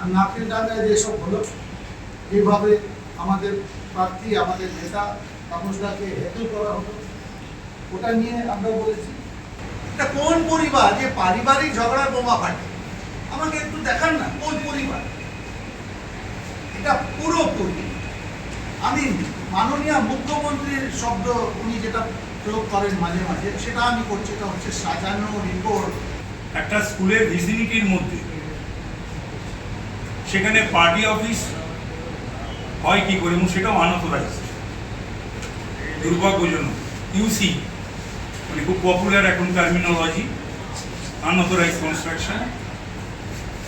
আর নাকের ডাঙ্গায় যেসব হলো এইভাবে আমাদের প্রার্থী আমাদের নেতা তাপসদাকে হেতু করা হলো। ওটা নিয়ে আমরা বলেছি। এটা কোন পরিবার? যে পারিবারিক ঝগড়ার বোমা ফাটে। আমাকে একটু দেখান না কোন পরিবার? এটা পুরোপুরি আমি মাননীয় মুখ্যমন্ত্রীর শব্দ উনি যেটা প্রয়োগ করেন মাঝে মাঝে সেটা আমি করছি এটা হচ্ছে সাজানো রিপোর্ট একটা স্কুলের ভিসিনিটির মধ্যে। সেখানে পার্টি অফিস হয় কি করে? এবং সেটাও আনঅথরাইজ দুর্ভাগ্যজনক। ইউসি মানে খুব পপুলার এখন টার্মিনোলজি আনঅথরাইজ কনস্ট্রাকশন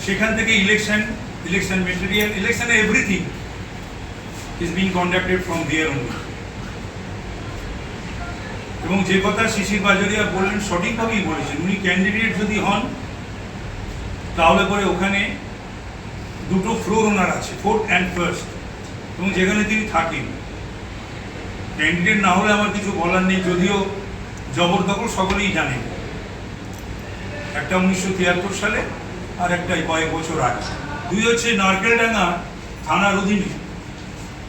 সেখান থেকে ইলেকশন ইলেকশন মেটেরিয়াল ইলেকশনে everything is being conducted from there only এবং যে কথা শিশির বাজারিয়া বললেন, সঠিকভাবেই বলেছেন। উনি ক্যান্ডিডেট যদি হন, তাহলে পরে ওখানে দুটো ফ্লোর ওনার আছে ফোর্থ অ্যান্ড ফার্স্ট এবং যেখানে তিনি থাকেন। ক্যান্ডিডেট না হলে আমার কিছু বলার নেই, যদিও জবরদখল সকলেই জানেন একটা উনিশশো তিয়াত্তর সালে আর একটা কয়েক বছর আগে। দুই হচ্ছে নারকেলডাঙ্গা থানার অধীনে।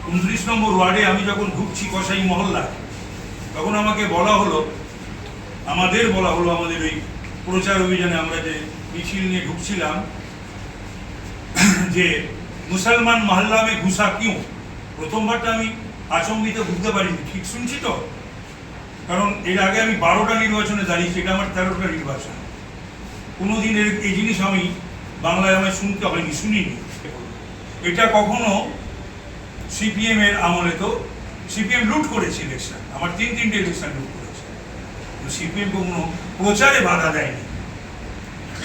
উনত্রিশ নম্বর ওয়ার্ডে আমি যখন ঢুকছি কসাই মহল্লা তখন আমাকে বলা হলো, আমাদের বলা হলো আমাদের ওই প্রচার অভিযানে আমরা যে মিছিল নিয়ে ঢুকছিলাম যে মুসলমান মহল্লা মে ঘুষা কিউ? প্রথমবারটা আমি আচম্বিত বুঝতে পারিনি। ঠিক শুনছি তো? কারণ এর আগে আমি বারোটা নির্বাচনে দাঁড়িয়েছি, এটা আমার তেরোটা নির্বাচন। কোনোদিন এর এই জিনিস আমি বাংলায় আমায় শুনতে হয়নি, শুনিনি। এটা কখনো সিপিএম এর আমলে তো সিপিএম লুট করেছে ইলেকশন আমার তিন তিনটে ইলেকশন লুট করেছে। সিপিএম কোনো প্রচারে বাধা দেয়নি।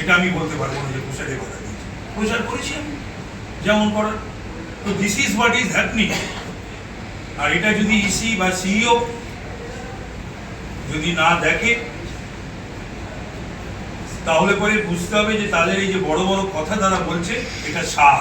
এটা আমি বলতে পারব না যে প্রচারে বাধা দিয়েছে প্রচার করেছি আমি। যেমন করার তো this is what is happening আর এটা যদি ইসি বা সিইও যদি না দেখে, তাহলে পরে বুঝতে হবে যে তাদের এই যে বড় বড় কথা তারা বলছে, এটা সার।